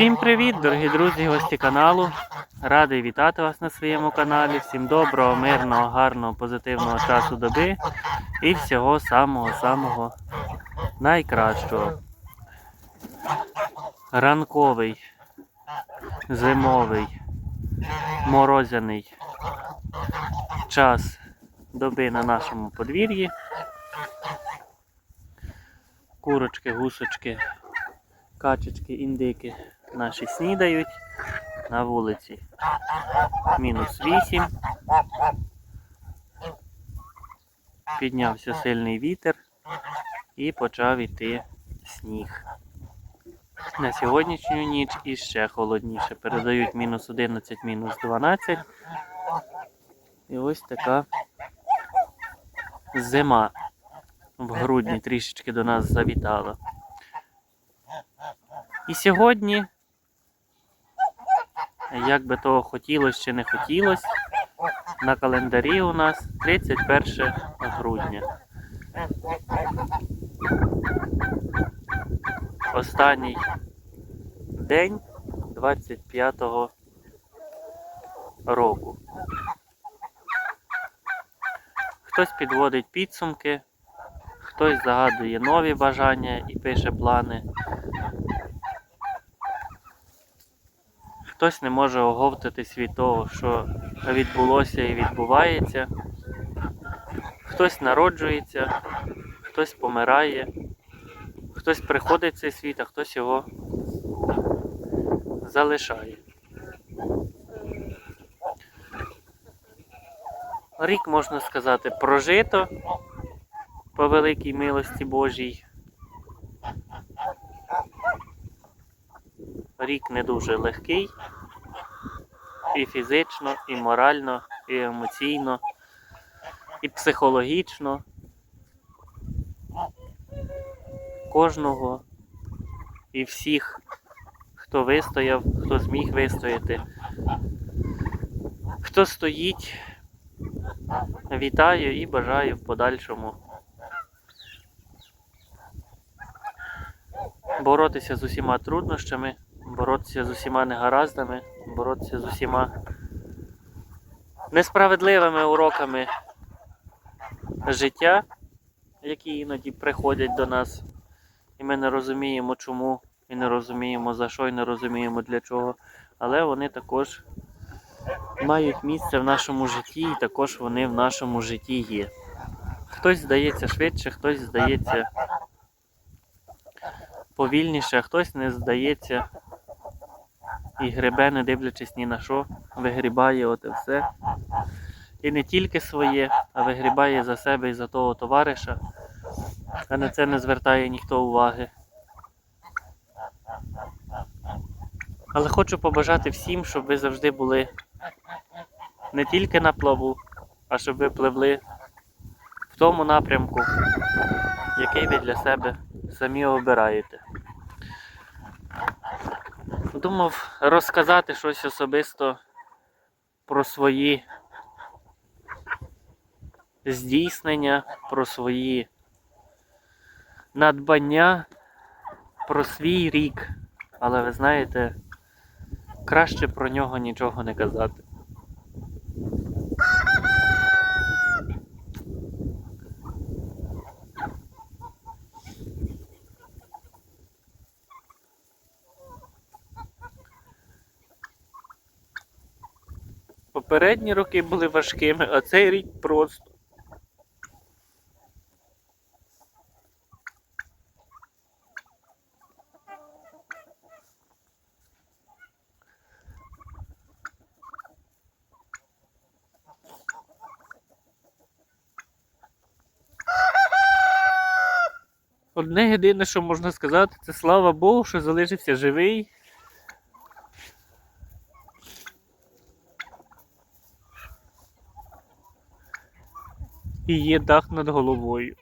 Всім привіт, дорогі друзі, гості каналу. Радий вітати вас на своєму каналі. Всім доброго, мирного, гарного, позитивного часу доби і всього самого-самого найкращого. Ранковий, зимовий, морозяний час доби на нашому подвір'ї. Курочки, гусочки, качечки, індики наші снідають на вулиці. Мінус 8. Піднявся сильний вітер і почав іти сніг. На сьогоднішню ніч іще холодніше. Передають мінус 11, мінус 12. І ось така зима в грудні трішечки до нас завітала. І сьогодні, як би того хотілося чи не хотілося, на календарі у нас 31 грудня. Останній день 25-го року. Хтось підводить підсумки, хтось загадує нові бажання і пише плани. Хтось не може оговтатись від того, що відбулося і відбувається. Хтось народжується, хтось помирає, хтось приходить в цей світ, а хтось його залишає. Рік, можна сказати, прожито по великій милості Божій. Рік не дуже легкий. І фізично, і морально, і емоційно, і психологічно. Кожного і всіх, хто вистояв, хто зміг вистояти, хто стоїть, вітаю і бажаю в подальшому боротися з усіма труднощами, боротися з усіма негараздами, боротися з усіма несправедливими уроками життя, які іноді приходять до нас, і ми не розуміємо чому, і не розуміємо за що, і не розуміємо для чого. Але вони також мають місце в нашому житті, і також вони в нашому житті є. Хтось здається швидше, хтось здається повільніше, а хтось не здається і гребе, не дивлячись ні на що, вигрібає оте все. І не тільки своє, а вигрібає за себе і за того товариша, а на це не звертає ніхто уваги. Але хочу побажати всім, щоб ви завжди були не тільки на плаву, а щоб ви пливли в тому напрямку, який ви для себе самі обираєте. Думав розказати щось особисто про свої здійснення, про свої надбання, про свій рік. Але ви знаєте, краще про нього нічого не казати. Попередні роки були важкими, а цей рік просто. Одне єдине, що можна сказати, це слава Богу, що залишився живий. І є дах над головою.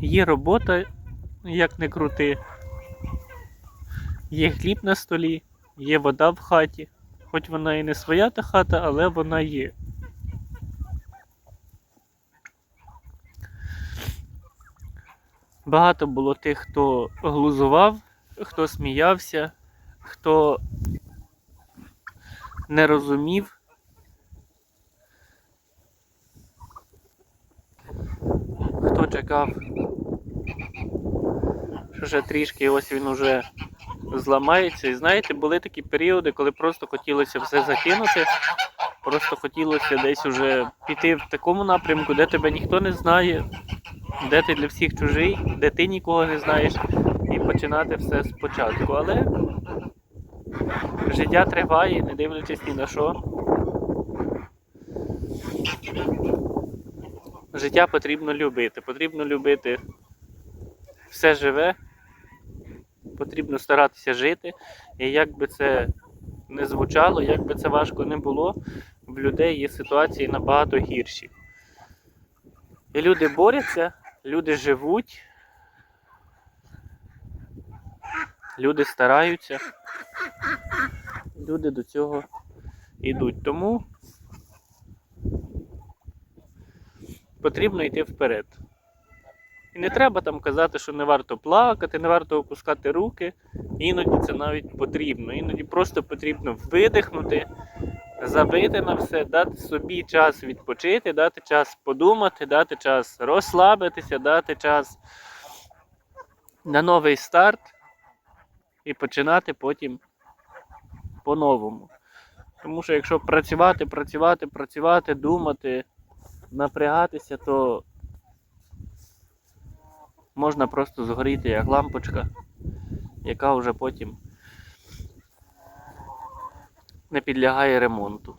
Є робота, як не крути. Є хліб на столі, є вода в хаті. Хоч вона і не своя та хата, але вона є. Багато було тих, хто глузував хто сміявся, хто не розумів. Хто чекав, що ще трішки ось він уже зламається. І знаєте, були такі періоди, коли просто хотілося все закинути, просто хотілося десь уже піти в такому напрямку, де тебе ніхто не знає, де ти для всіх чужий, де ти нікого не знаєш, і починати все спочатку. Але життя триває, не дивлячись ні на що. Життя потрібно любити. Потрібно любити все живе, потрібно старатися жити. І як би це не звучало, як би це важко не було, в людей є ситуації набагато гірші. І люди борються, люди живуть, люди стараються, люди до цього йдуть. Тому потрібно йти вперед. І не треба там казати, що не варто плакати, не варто опускати руки. Іноді це навіть потрібно. Іноді просто потрібно видихнути, забити на все, дати собі час відпочити, дати час подумати, дати час розслабитися, дати час на новий старт і починати потім по-новому. Тому що якщо працювати, працювати, працювати, думати, напрягатися, то можна просто згоріти як лампочка, яка вже потім не підлягає ремонту.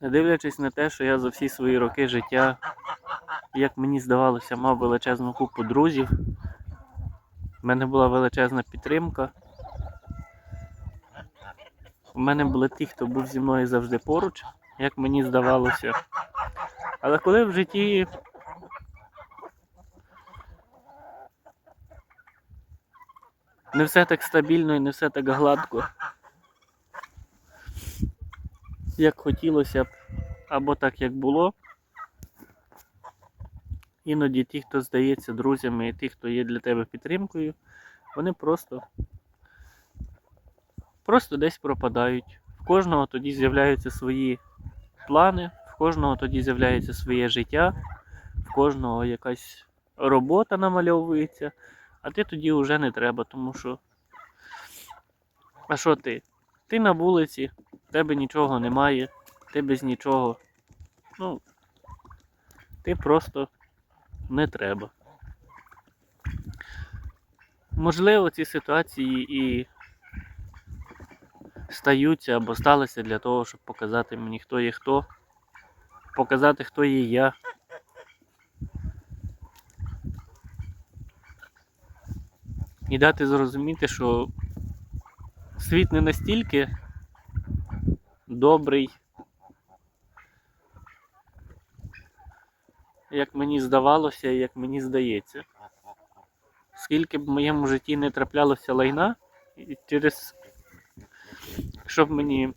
Не дивлячись на те, що я за всі свої роки життя, як мені здавалося, мав величезну купу друзів. У мене була величезна підтримка. У мене були ті, хто був зі мною завжди поруч, як мені здавалося. Але коли в житті не все так стабільно і не все так гладко, як хотілося б, або так, як було, іноді ті, хто здається друзями, і ті, хто є для тебе підтримкою, вони просто, просто десь пропадають. В кожного тоді з'являються свої плани, в кожного тоді з'являється своє життя, в кожного якась робота намальовується, а ти тоді вже не треба, тому що. А що ти? Ти на вулиці, в тебе нічого немає, ти без нічого. Ну, ти просто не треба. Можливо, ці ситуації і стаються або сталися для того, щоб показати мені, хто є хто, показати, хто є я. І дати зрозуміти, що світ не настільки добрий, як мені здавалося і як мені здається. Скільки б в моєму житті не траплялося лайна, і через щоб мені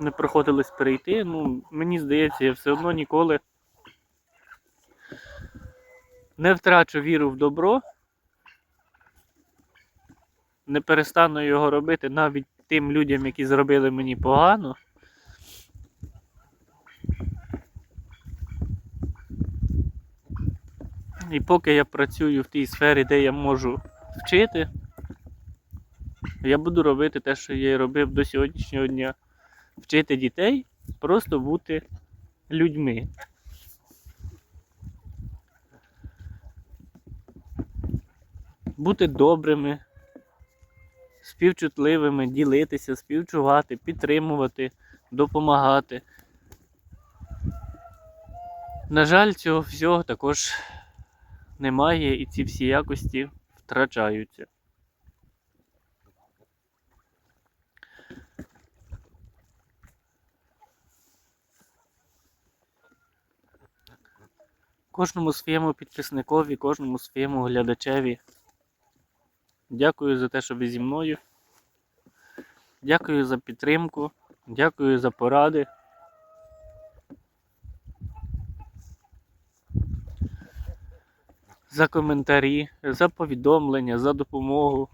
не приходилось перейти, ну, мені здається, я все одно ніколи не втрачу віру в добро, не перестану його робити навіть тим людям, які зробили мені погано. І поки я працюю в тій сфері, де я можу вчити, я буду робити те, що я робив до сьогоднішнього дня. Вчити дітей просто бути людьми. Бути добрими, співчутливими, ділитися, співчувати, підтримувати, допомагати. На жаль, цього всього також немає і ці всі якості втрачаються. Кожному своєму підписникові, кожному своєму глядачеві. Дякую за те, що ви зі мною. Дякую за підтримку, дякую за поради. За коментарі, за повідомлення, за допомогу.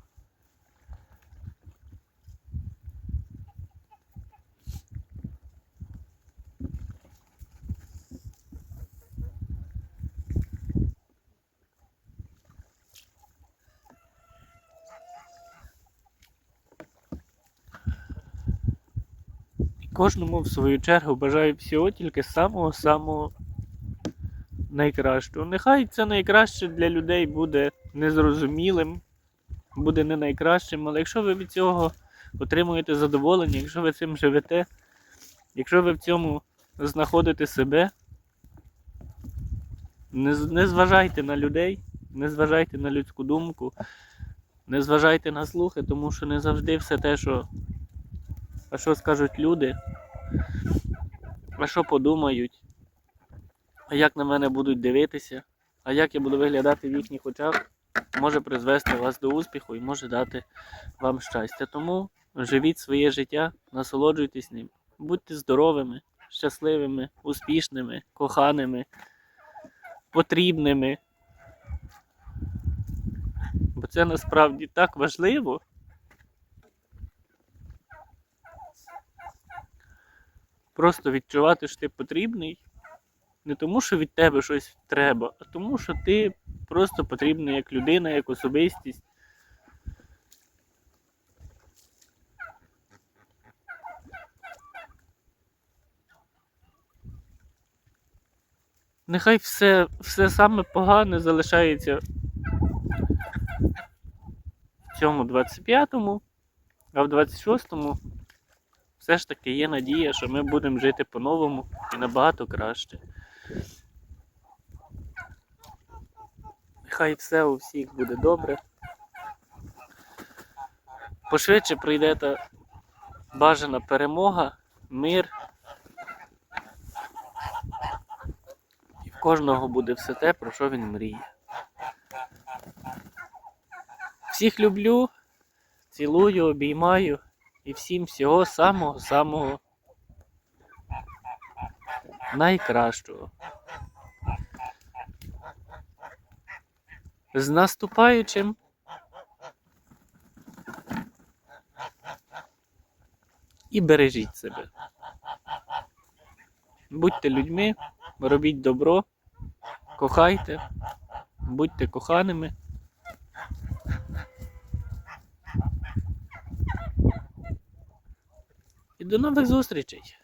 Кожному в свою чергу бажаю всього тільки самого-самого найкращого. Нехай це найкраще для людей буде незрозумілим, буде не найкращим, але якщо ви від цього отримуєте задоволення, якщо ви цим живете, якщо ви в цьому знаходите себе, не, не зважайте на людей, не зважайте на людську думку, не зважайте на слухи, тому що не завжди все те, що. А що скажуть люди? А що подумають? Як на мене будуть дивитися? А як я буду виглядати в їхніх очах, може призвести вас до успіху і може дати вам щастя. Тому живіть своє життя, насолоджуйтесь ним, будьте здоровими, щасливими, успішними, коханими, потрібними. Бо це насправді так важливо. Просто відчувати, що ти потрібний. Не тому, що від тебе щось треба, а тому, що ти просто потрібний як людина, як особистість. Нехай все, все саме погане залишається в цьому 25-му, а в 26-му все ж таки є надія, що ми будемо жити по-новому і набагато краще. Хай все у всіх буде добре. Пошвидше прийде та бажана перемога, мир. І в кожного буде все те, про що він мріє. Всіх люблю, цілую, обіймаю і всім всього самого-самого найкращого. З наступаючим. І бережіть себе. Будьте людьми, робіть добро, кохайте, будьте коханими. І до нових зустрічей!